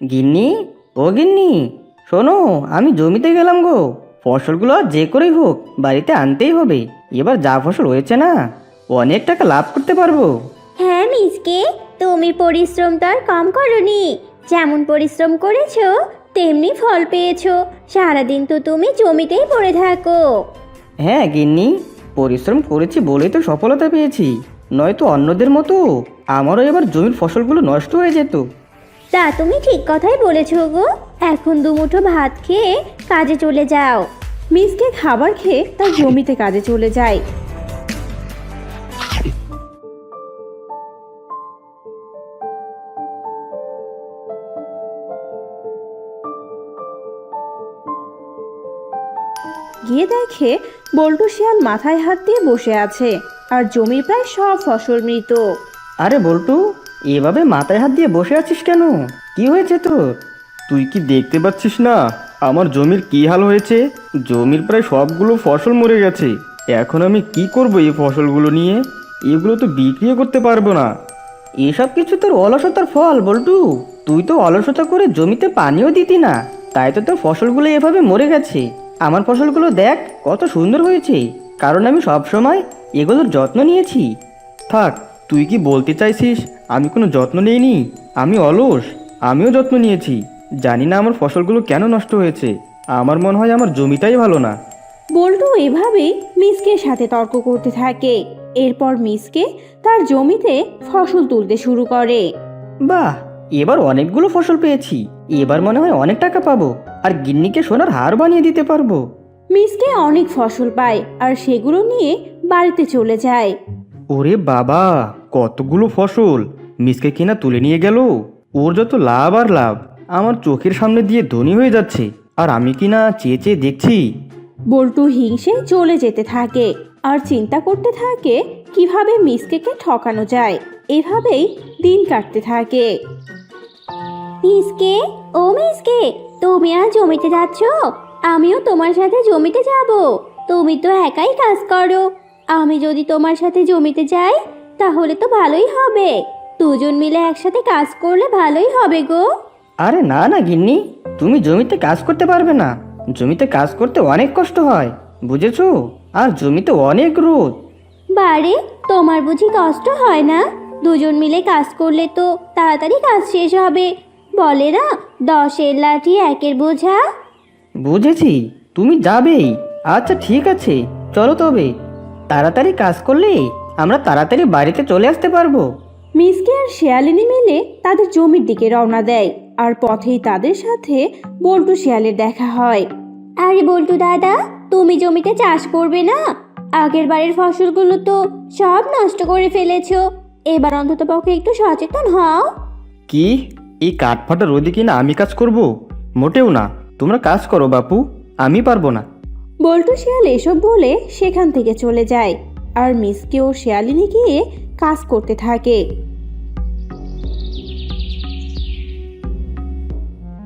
গিন্নি ও গিন্নি শোনো আমি জমিতে গেলাম গো। ফসলগুলো আর যে করেই হোক বাড়িতে আনতেই হবে। এবার যা ফসল হয়েছে না অনেক টাকা লাভ করতে পারব। হ্যাঁ মিসকে তুমি পরিশ্রম তো আর কম করনি। যেমন পরিশ্রম করেছ তেমনি ফল পেয়েছ। সারাদিন তো তুমি জমিতেই পড়ে থাকো। হ্যাঁ গিন্নি পরিশ্রম করেছি বলেই তো সফলতা পেয়েছি। নয়তো অন্যদের মতো আমারও এবার জমির ফসলগুলো নষ্ট হয়ে যেত। তা তুমি ঠিক কথাই বলেছ গো। এখন দুমুঠো ভাত খেয়ে কাজে চলে যাও। মিসকে খাবার খেয়ে তার জমিতে কাজে চলে যায়। গিয়ে দেখে বল্টু শিয়াল মাথায় হাত দিয়ে বসে আছে আর জমির প্রায় সব ফসল মৃত। আরে বল্টু এভাবে মাথায় হাত দিয়ে বসে আছিস কেন? কি হয়েছে তোর? তুই কি দেখতে পাচ্ছিস না? আমার জমির কি হাল হয়েছে? জমির প্রায় সবগুলো ফসল মরে গেছে। এখন আমি কি করব এই ফসলগুলো নিয়ে? এগুলো তো বিক্রিও করতে পারব না। এসব কিছু তোর অলসতার ফল বল্টু। তুই তো অলসতা করে জমিতে পানিও দিতি না। তাই তো তোর ফসলগুলো এভাবে মরে গেছে। আমার ফসলগুলো দেখ কত সুন্দর হয়েছে। কারণ আমি সব সময় এগুলোর যত্ন নিয়েছি। থাক তুই কি বলতে চাইছিস? আমি কোনো যত্ন নেইনি। আমি অলস। আমিও যত্ন নিয়েছি। জানি না আমার ফসলগুলো কেন নষ্ট হয়েছে। আমার মনে হয় আমার জমিটাই ভালো না। বল্টু এভাবেই মিসকের সাথে তর্ক করতে থাকে। এরপর মিসকে তার জমিতে ফসল তুলতে শুরু করে। বাহ! এবার অনেকগুলো ফসল পেয়েছি। এবার মনে হয় অনেক টাকা পাবো। আর গিন্নিকে সোনার হার বানিয়ে দিতে পারব। মিসকে অনেক ফসল পায় আর সেগুলো নিয়ে বাড়িতে চলে যায়। ওরে বাবা কতগুলো ফসল। মিসকে কিনা তুলে নিয়ে গেল। ওর যত লাভ আর লাভ আমার চোখের সামনে দিয়ে ধনী হয়ে যাচ্ছে। আর আমি কিনা চেয়ে চেয়ে দেখছি। বল্টু হিংসে চলে যেতে থাকে। আর চিন্তা করতে থাকে কীভাবে মিসকেকে ঠকানো যায়। এভাবেই দিন কাটতে থাকে। মিসকে ও মিসকে তুমি আর জমিতে যাচ্ছ? আমিও তোমার সাথে জমিতে যাব। তুমি তো একাই কাজ করো। আমি যদি তোমার সাথে জমিতে যাই তাহলে তো ভালোই হবে। দুজন মিলে একসাথে কাজ করলে ভালোই হবে গো। আরে না না গিন্নি তুমি জমিতে কাজ করতে পারবে না। জমিতে কাজ করতে অনেক কষ্ট হয় বুঝেছ? আর জমিতে অনেক রোদ। বাড়ি তোমার বুঝি কষ্ট হয় না? দুজন মিলে কাজ করলে তো তাড়াতাড়ি কাজ শেষ হবে। বলে না দশের লাঠি একের বোঝা? বুঝেছি তুমি যাবেই। আচ্ছা ঠিক আছে চলো তবে। তাড়াতাড়ি কাজ করলে আমরা তাড়াতাড়ি বাড়িতে চলে আসতে পারব। মিসকে আর শিয়ালিনী মিলে তাদের জমির দিকে রওনা দেয় আর পথেই তাদের সাথে বল্টু শিয়ালের দেখা হয়। আরে বল্টু দাদা তুমি জমিতে চাষ করবে না? আগের বারের ফসলগুলো তো সব নষ্ট করে ফেলেছো। এবার অন্তত পক্ষে একটু সচেতন হও। কি? এই কাঠফাটা রোদে কিনা আমি কাজ করব? মোটেও না। তোমরা কাজ করো বাপু আমি পারব না। বল্টু শিয়াল এসব বলে সেখান থেকে চলে যায় আর মিসকে ও শিয়ালিনী গিয়ে কাজ করতে থাকে।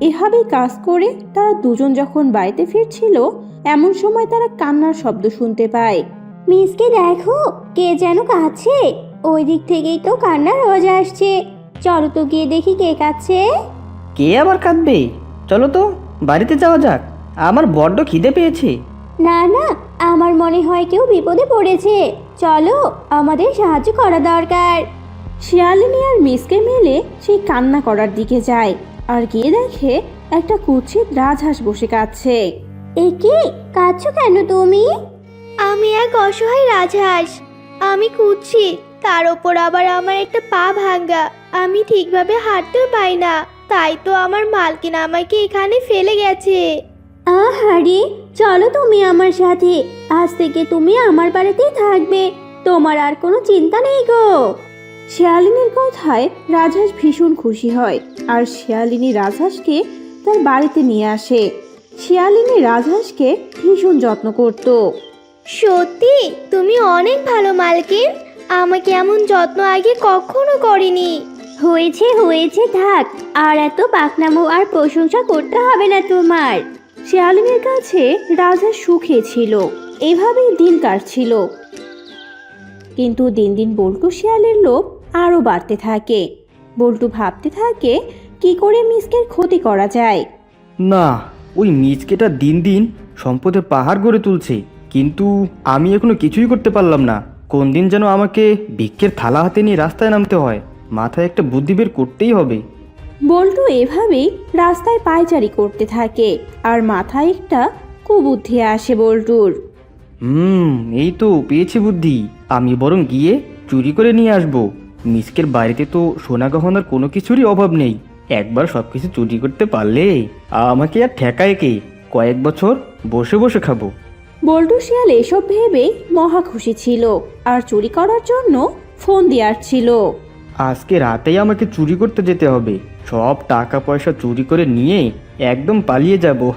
এভাবেই কাজ করে তারা দুজন যখন বাড়িতে ফিরছিল এমন সময় তারা কান্নার শব্দ শুনতে পায়। মিসকে দেখো কে যেন কাছে ওই দিক থেকেই তো কান্নার আওয়াজ আসছে। চলো তো গিয়ে দেখি কে কাছে কে আবার কাঁদবে? চলো তো বাড়িতে যাওয়া যাক। আমার বড্ড খিদে পেয়েছে। না না আমার মনে হয় কেউ বিপদে পড়েছে। চলো আমাদের সাহায্য করা দরকার। শিয়ালিনী আর মিসকে মিলে সেই কান্না করার দিকে যায় আর গিয়ে দেখে একটা কুৎসিত রাজহাঁস বসে কাঁদছে। একে কাঁদছো কেন তুমি? আমি এক অসহায় রাজহাঁস। আমি খুঁজছি তার ওপর আবার আমার একটা পা ভাঙ্গা। আমি ঠিকভাবে হাঁটতেও পাই না তাই তো আমার মালকিন আমাকে এখানে ফেলে গেছে। আহারে চলো তুমি আমার সাথে। আজ থেকে তুমি আমার বাড়িতেই থাকবে। তোমার আর কোনো চিন্তা নেই গো। শিয়ালিনীর কথায় রাজহাঁস ভীষণ খুশি হয় আর শিয়ালিনী রাজহাঁসকে তার বাড়িতে নিয়ে আসে। শিয়ালিনী রাজহাঁসকে ভীষণ যত্ন করত। সত্যি? তুমি অনেক ভালো মালকিন। আমাকে এমন যত্ন আগে কখনো করিনি। হয়েছে হয়েছে থাক। আর এত বাকনামো আর প্রশংসা করতে হবে না তোমার। শিয়ালিনীর কাছে রাজা সুখে ছিল, এভাবেই দিন কাটছিল। কিন্তু দিন দিন বল্টু শিয়ালের লোভ আরও বাড়তে থাকে। বল্টু ভাবতে থাকে, কি করে মিসকের ক্ষতি করা যায়? না, ওই মিচকেটা দিন দিন সম্পদের পাহাড় গড়ে তুলছে, কিন্তু আমি এখনও কিছুই করতে পারলাম না। কোন দিন যেন আমাকে ভিক্ষের থালা হাতে নিয়ে রাস্তায় নামতে হয়, মাথায় একটা বুদ্ধি বের করতেই হবে। বল্টু এভাবেই রাস্তায় পায়চারি করতে থাকে আর মাথায় একটা কুবুদ্ধি আসে বল্টুর। হুম এই তো পেয়েছি বুদ্ধি। আমি বরং গিয়ে চুরি করে নিয়ে আসব। মিসকের বাড়িতে তো সোনা গহনার কোনো কিছুরই অভাব নেই। একবার সব কিছু চুরি করতে পারলে আমাকে আর ঠেকায় কে? কয়েক বছর বসে বসে খাব। বল্টু শিয়াল এসব ভেবে মহা খুশি ছিল আর চুরি করার জন্য ফোন দেওয়ার ছিল। আজকে রাতেই আমাকে চুরি করতে যেতে হবে। সব টাকা পয়সা চুরি করে নিয়ে একদম পালিয়ে যাব।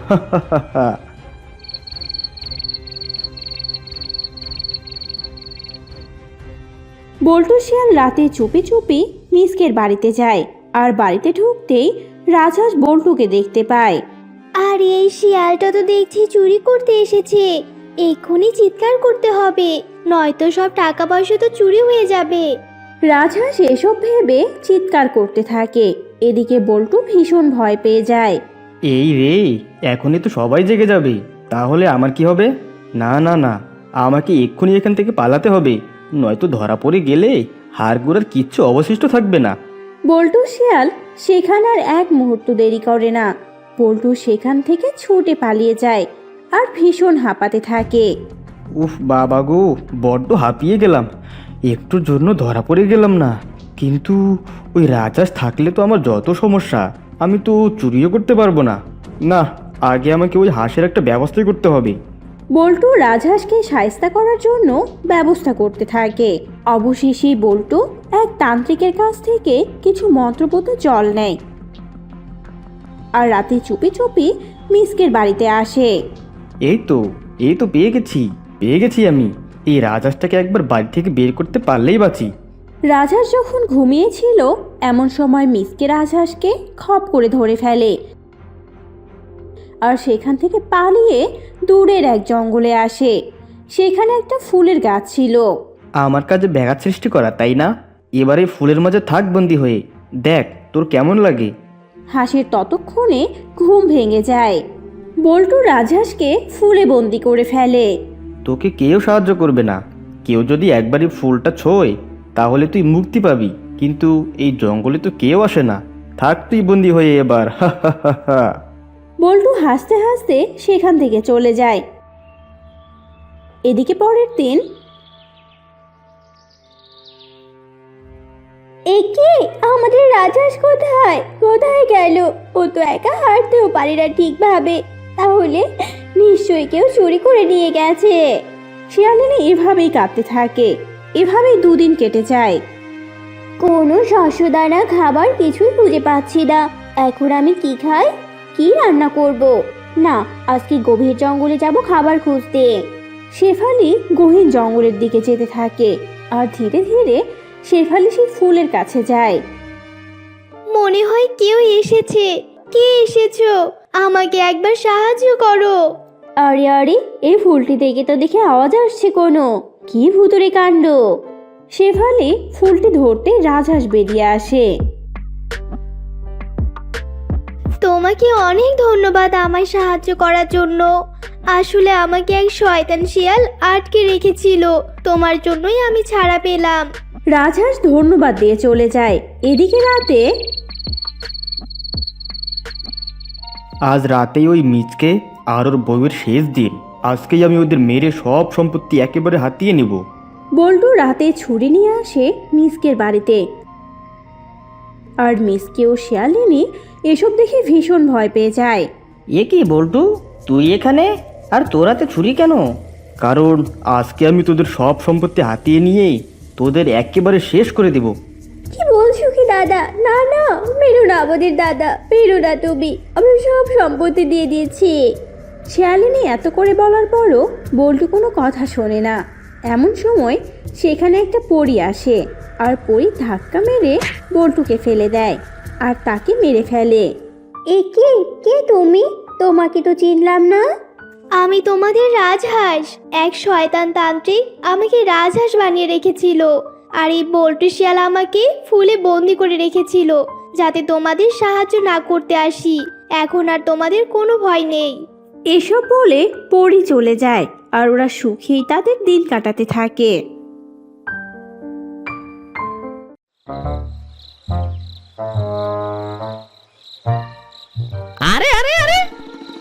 বল্টু শিয়াল রাতে চুপি চুপি মিসকের বাড়িতে যায় আর বাড়িতে ঢুকতেই রাজহাঁস বল্টুকে দেখতে পায়। আর এই শিয়ালটা তো দেখছি চুরি করতে এসেছে। এক্ষুনি চিৎকার করতে হবে নয়তো সব টাকা পয়সা তো চুরি হয়ে যাবে। রাজহাঁস এসব ভেবে চিৎকার করতে থাকে। এদিকে বল্টু ভীষণ ভয় পেয়ে যায়। এই রে এখনই তো সবাই জেগে যাবে। তাহলে আমার কি হবে? না না না আমাকে এক্ষুনি এখান থেকে পালাতে হবে। নয়তো ধরা পড়ে গেলে হাড়গুড়ার কিচ্ছু অবশিষ্ট থাকবে না। বল্টু শিয়াল সেখানে আর এক মুহূর্ত দেরি করে না। বল্টু সেখান থেকে ছুটে পালিয়ে যায় আর ভীষণ হাঁপাতে থাকে। উফ বাবা গো বড্ড হাঁপিয়ে গেলাম। একটুর জন্য ধরা পড়ে গেলাম না। কিন্তু ওই রাজাস থাকলে তো আমার যত সমস্যা আমি তো চুরিও করতে পারব না। না আগে আমাকে ওই হাঁসের একটা ব্যবস্থাই করতে হবে। বল্টু রাজহাঁসকে সায়স্তা করার জন্য ব্যবস্থা করতে থাকে। অবশেষে বল্টু এক তান্ত্রিকের কাছ থেকে কিছু মন্ত্রপত জল নেয়। আর রাতে চুপি চুপি মিসকের বাড়িতে আসে। এই তো এই তো পেয়ে গেছি পেয়ে গেছি আমি। এই রাজহাঁসটাকে একবার বাড়ি থেকে বের করতে পারলেই বাঁচি। রাজহাঁস যখন ঘুমিয়েছিল এমন সময় মিসকে রাজহাঁসকে খপ করে ধরে ফেলে। আর সেখান থেকে পালিয়ে দূরের এক জঙ্গলে আসে। সেখানে একটা ফুলের গাছ ছিল। আমার কাজে ব্যাঘাত সৃষ্টি করা তাই না? এবারে ফুলের মাঝে থাক বন্দি হয়ে। দেখ তোর কেমন লাগে? হাঁসের ততক্ষণে ঘুম ভেঙে যায়। বল্টু রাজহাঁসকে ফুলে বন্দি করে ফেলে। তোকে কেউ সাহায্য করবে না। কেউ যদি একবারই ফুলটা ছোয়, তাহলে তুই মুক্তি পাবি। কিন্তু এই জঙ্গলে তো কেউ আসে না। থাক তুই বন্দি হয়ে এবার। হা হা হা হা। বল্টু হাসতে হাসতে সেখান থেকে চলে যায়। এদিকে পরের দিন একে, আমাদের রাজহাঁস কোথায়? কোথায় গেল? ও তো একা হাঁটতেও পারে না ঠিকভাবে। তাহলে নিশ্চয়ই কেউ চুরি করে নিয়ে গেছে। শিয়ালিনী এভাবেই কাঁদতে থাকে, এভাবেই দুদিন কেটে যায়। কোনো শস্যদানা খাবার কিছুই খুঁজে পাচ্ছি না। এখন আমি কি খাই? কি রান্না করব? না, আজকে গভীর জঙ্গলে যাব খাবার খুঁজতে। শেফালি গহীন জঙ্গলের দিকে যেতে থাকে আর ধীরে ধীরে শেফালি সেই ফুলের কাছে যায়। মনে হয় কেউ এসেছে। কে এসেছ? আমাকে একবার সাহায্য করো। আরে আরে এই ফুলটি থেকে তো দেখে আওয়াজ আসছে কোনো। কি ভুতুরে কাণ্ড। সে শেফালি ফুলটি ধরতে রাজহাঁস বেরিয়ে আসে। তোমাকে অনেক ধন্যবাদ আমায় সাহায্য করার জন্য। আসলে আমাকে এক শয়তান শিয়াল আটকে রেখেছিল। তোমার জন্যই আমি ছাড়া পেলাম। রাজহাঁস ধন্যবাদ দিয়ে চলে যায়। এদিকে রাতে আজ রাতেই ওই মিচকে আর ওর বউয়ের শেষ দিন। আজকেই আমি ওদের মেরে সব সম্পত্তি একেবারে হাতিয়ে নেব। বল্টু রাতে ছুরি নিয়ে আসে মিসকের বাড়িতে। আর মিসকে ও শিয়ালিনী এসব দেখে ভীষণ ভয় পেয়ে যায়। এ কি বল্টু? তুই এখানে? আর তোরাতে ছুরি কেন? কারণ আজকে আমি তোদের সব সম্পত্তি হাতিয়ে নিয়ে তোদের একেবারে শেষ করে দেব। কি বলছো কি দাদা? না না মেরো না আমাদের দাদা। মেরো না তুমি। আমি সব সম্পত্তি দিয়ে দিয়েছি। শিয়ালিনী এত করে বলার পরও বল্টু কোনো কথা শোনে না। এমন সময় সেখানে একটা পরী আসে আর পরী ধাক্কা মেরে বল্টুকে ফেলে দেয় আর তাকে মেরে ফেলে। এ কে? কে তুমি? তোমাকে তো চিনলাম না। আমি তোমাদের রাজহাঁস। এক শয়তান তান্ত্রিক আমাকে রাজহাঁস বানিয়ে রেখেছিল আর এই বল্টু শিয়াল আমাকে ফুলে বন্দি করে রেখেছিল যাতে তোমাদের সাহায্য না করতে আসি। এখন আর তোমাদের কোনো ভয় নেই। এসব বলে পরি চলে যায় আর ওরা সুখেই তাদের দিন কাটাতে থাকে। আরে আরে আরে!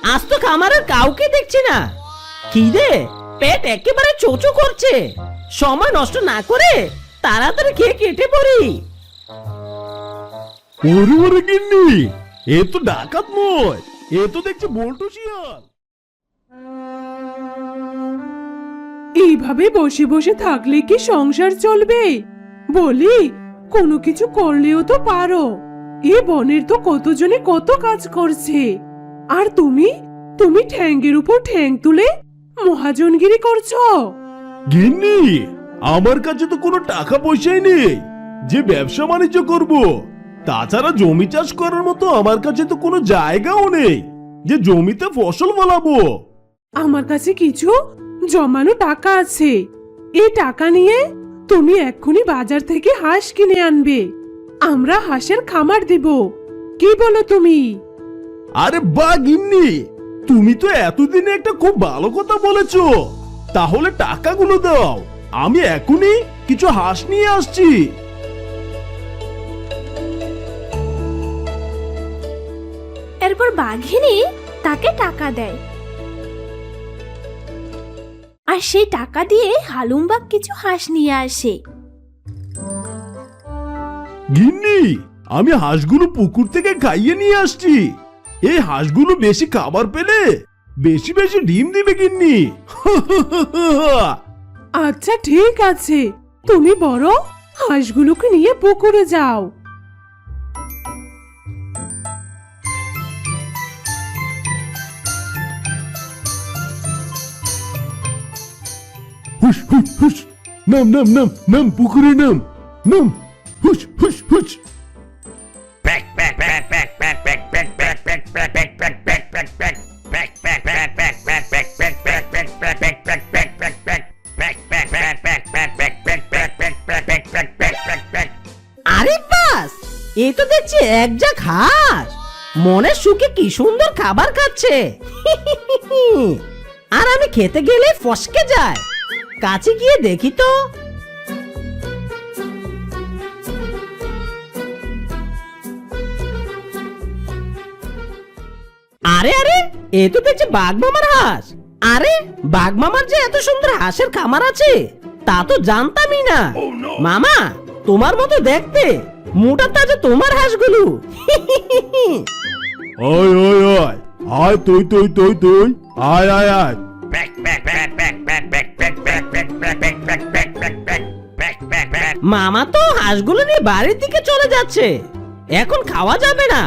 আজ তো খামারের কাউকে দেখছি না। খিদে পেট একেবারে চোচো করছে। সময় নষ্ট না করে তাড়াতাড়ি খেয়ে কেটে পড়ি। ওরে ওরে গিন্নি! এ তো ডাকাত নয়। এ তো দেখছি বল্টু শিয়াল। এইভাবে বসে বসে থাকলে কি সংসার চলবে? বলি কোনো কিছু করলেও তো পারো। এ বনের তো কতজনে কত কাজ করছে। আর তুমি? তুমি ঠ্যাঙ্গের উপর ঠ্যাং তুলে মহাজনগিরি করছ? গিন্নি আমার কাছে তো কোনো টাকা পয়সাই নেই। যে ব্যবসা বাণিজ্য করব তাছাড়া জমি চাষ করার মতো আমার কাছে তো কোনো জায়গাও নেই। যে জমিতে ফসল ফলাবো। আমার কাছে কিছু জমানো টাকা আছে। এই টাকা নিয়ে তুমি এক্ষুনি বাজার থেকে হাঁস কিনে আনবে। আমরা হাঁসের খামার দেব। কি বলো তুমি? আরে বা গিন্নি তুমি তো এতদিনে একটা খুব ভালো কথা বলেছ। তাহলে টাকাগুলো দাও। আমি এখনই কিছু হাঁস নিয়ে আসছি। এরপর বাঘিনী তাকে টাকা দেয়। আর সেই টাকা দিয়ে হালুমবাগ কিছু হাঁস নিয়ে আসে। গিন্নি আমি হাঁসগুলো পুকুর থেকে খাইয়ে নিয়ে আসছি। এই হাঁসগুলো বেশি খাবার পেলে বেশি বেশি ডিম দিবে গিন্নি। আচ্ছা ঠিক আছে। তুমি বড় হাঁসগুলোকে নিয়ে পুকুরে যাও। হুস হুস হুস নাম নাম নাম নাম পুকুরে নাম নাম হুস হুস হুস আরে বাস এ তো দেখছি এক যা হাঁস মনের সুখে কি সুন্দর খাবার খাচ্ছে আর আমি খেতে গেলে ফসকে যায় কাছে গিয়ে দেখি তো। আরে আরে এ তো দেখছি বাঘ মামার হাঁস। আরে বাঘ মামার যে এত সুন্দর হাঁসের খামার আছে তা তো জানতামই না। মামা তোমার মতো দেখতে মোটা তাজা তোমার হাঁসগুলো। আয় আয় আয় আয় তুই তুই তুই তুই আয় আয় আয়। মামা তো হাঁসগুলো নিয়ে বাড়ির দিকে চলে যাচ্ছে। এখন খাওয়া যাবে না।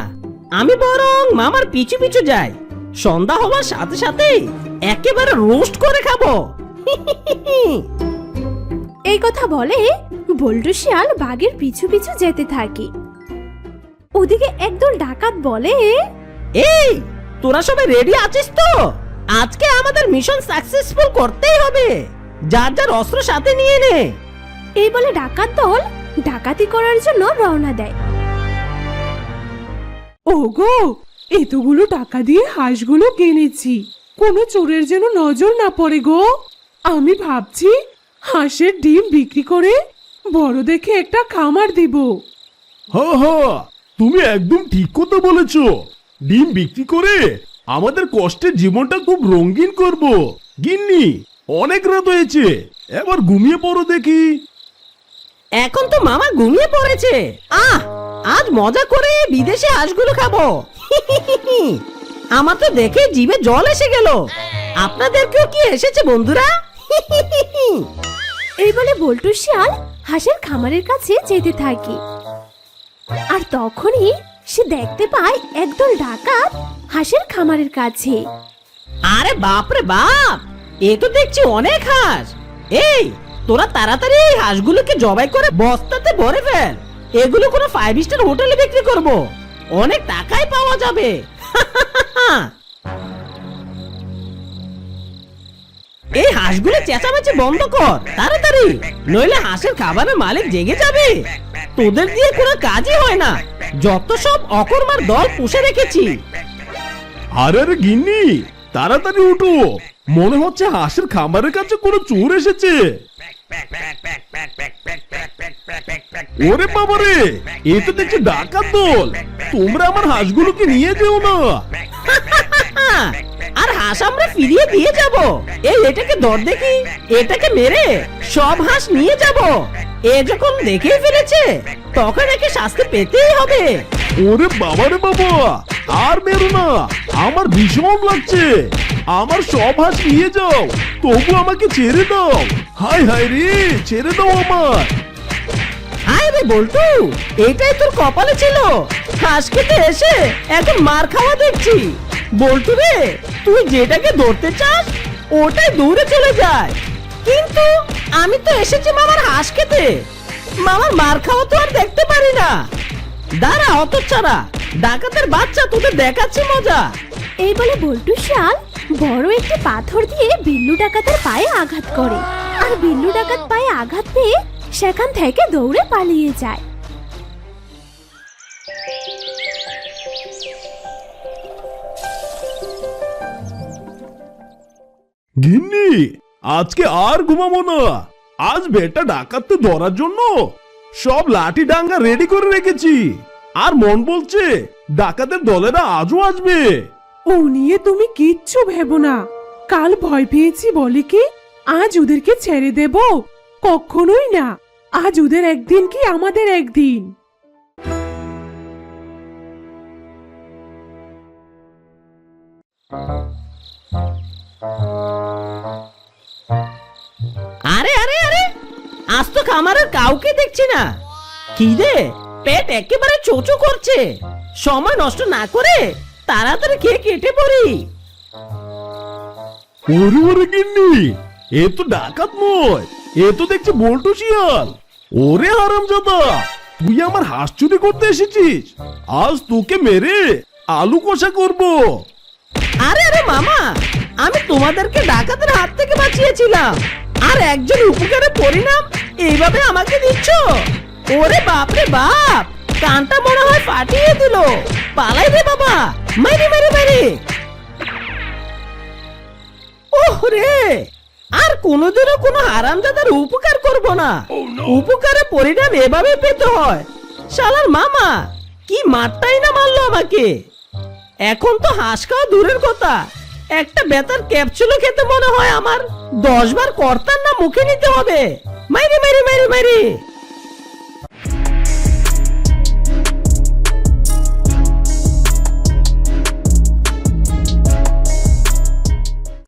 আমি বরং মামার পিছু পিছু যাই। সন্ধ্যা হওয়ার সাথে সাথে একেবারে রোস্ট করে খাব। এই কথা বলে বল্টু শিয়াল বাঘের পিছু পিছু যেতে থাকে। ওদিকে একদল ডাকাত বলে এই তোরা সবাই রেডি আছিস তো? আজকে আমাদের মিশন সাকসেসফুল করতেই হবে। যার যার অস্ত্র সাথে নিয়ে নে। এই বলে ডাকাত দল ডাকাতি করার জন্য রওনা দেয়। ওগো এতগুলো টাকা দিয়ে হাঁসগুলো কিনেছি। কোনো চোরের যেন নজর না পড়ে গো। আমি ভাবছি হাঁসের ডিম বিক্রি করে বড় দেখে একটা খামার দিব। হা হা তুমি একদম ঠিক কথা বলেছ। ডিম বিক্রি করে আমাদের কষ্টের জীবনটা খুব রঙিন করব। গিন্নি অনেক রাত হয়েছে। এবার ঘুমিয়ে পড়ো দেখি। এখন তো মামা ঘুমিয়ে পড়েছে। আহ আজ মজা করে বিদেশে হাঁসগুলো খাব। আমার তো দেখে জিভে জল এসে গেল। আপনাদেরকেও কি এসেছে বন্ধুরা? এই বলে বল্টু শিয়াল হাঁসের খামারের কাছে যেতে থাকে। আর তখনই সে দেখতে পায় একদল ডাকাত হাঁসের খামারের কাছে। আরে বাপ রে বাপ এ তো দেখছি অনেক হাঁস। এই তোরা তাড়াতাড়ি এই হাঁসগুলোকে জবাই করে বস্তাতে ভরে ফেল। এগুলো কোনো ফাইভ স্টার হোটেলে বিক্রি করব। অনেক টাকাই পাওয়া যাবে। এই হাঁসগুলো চেঁচামেচি বন্ধ কর, তাড়াতাড়ি। নইলে হাঁসের খাবারের মালিক জেগে যাবে। তোদের দিয়ে কোনো কাজই হয় না। যত সব অকর্মার দল পুষে রেখেছি। আরে আরে, গিন্নি, তাড়াতাড়ি উঠো। মনে হচ্ছে হাঁসের খামারের কাছে কোনো চোর এসেছে। ওরে বাবারে এ তো দেখছি ডাকাত দল তোমরা আমার হাঁসগুলোকে নিয়ে যেও না হ্যাঁ, আর হাঁস আমরা ফিরিয়ে দিয়ে যাব এই এটাকে ধর দেখি এটাকে মেরে সব হাঁস নিয়ে যাব এ যখন দেখেই ফেলেছে তখন একে শাস্তি পেতেই হবে ওরে বাবারে বাবা আর মেরো না আমার ভীষণ লাগছে আমার সব হাঁস নিয়ে যাও। তবু আমাকে ছেড়ে দাও। হাই হাই রে ছেড়ে দাও আমার আয় রে বল্টু এটাই তোর কপালে ছিল। হাঁস খেতে এসে এখন মার খাওয়া দেখছি। বল্টু রে তুই যেটাকে ধরতে চাস ওটাই দূরে চলে যায়। কিন্তু আমি তো এসেছি মামার হাঁস খেতে। মামার মার খাওয়া তো আর দেখতে পারি না। দাঁড়া অত ছাড়া। ডাকাতের বাচ্চা তোদের দেখাচ্ছি মজা। এই বলে বল্টু শিয়াল বড় একটি পাথর দিয়ে বিল্লু ডাকাতের পায়ে আঘাত করে। আর বিল্লু ডাকাত পায়ে আঘাত পেয়ে সেখান থেকে দৌড়ে পালিয়ে যায়। গিন্নি, আজকে আর ঘুমাবো না। আজ বেটা ডাকাতকে ধরার জন্য সব লাঠি ডাঙ্গা রেডি করে রেখেছি। আর মন বলছে ডাকাতের দলেরা আজও আসবে। ও নিয়ে তুমি কিচ্ছু ভেবো না। কাল ভয় পেয়েছি বলে কি? আজ ওদেরকে ছেড়ে দেব? কখনোই না। আজ ওদের একদিন কি আমাদের একদিন? আরে আরে আরে! আজ তো খামারের কাউকে দেখছি না। কি রে? পেট একেবারে চোচো করছে। সময় নষ্ট না করে তাড়াতাড়ি খেয়ে কেটে পড়ি। ওরে ওরে গিন্নি এ তো ডাকাত নয় এ তো দেখছি বল্টু শিয়াল। ওরে হারামজাদা তুই আমার হাঁস চুরি করতে এসেছিস আজ তোকে মেরে আলু কষা করব। আরে আরে মামা আমি তোমাদেরকে ডাকাতের হাত থেকে বাঁচিয়েছিলাম আর একজন উপকারের পরিণাম এইভাবে আমাকে দিচ্ছ? ওরে বাপরে বাপ! কানটা মনে হয় ফাটিয়ে দিল। পালাই রে বাবা। মারি মারি মারি। ওহ রে আর কোনোদিনও কোনো হারামজাদার উপকার করব না। উপকারের পরিণাম এভাবে পেতে হয়। শালার মামা কি মারটাই না মারলো আমাকে। এখন তো হাঁস খাওয়া দূরের কথা। একটা বেতার ক্যাপসুলও খেতে মনে হয় আমার। দশ বার কর্তার না মুখে নিতে হবে। মাইরি মাইরি মাইরি মাইরি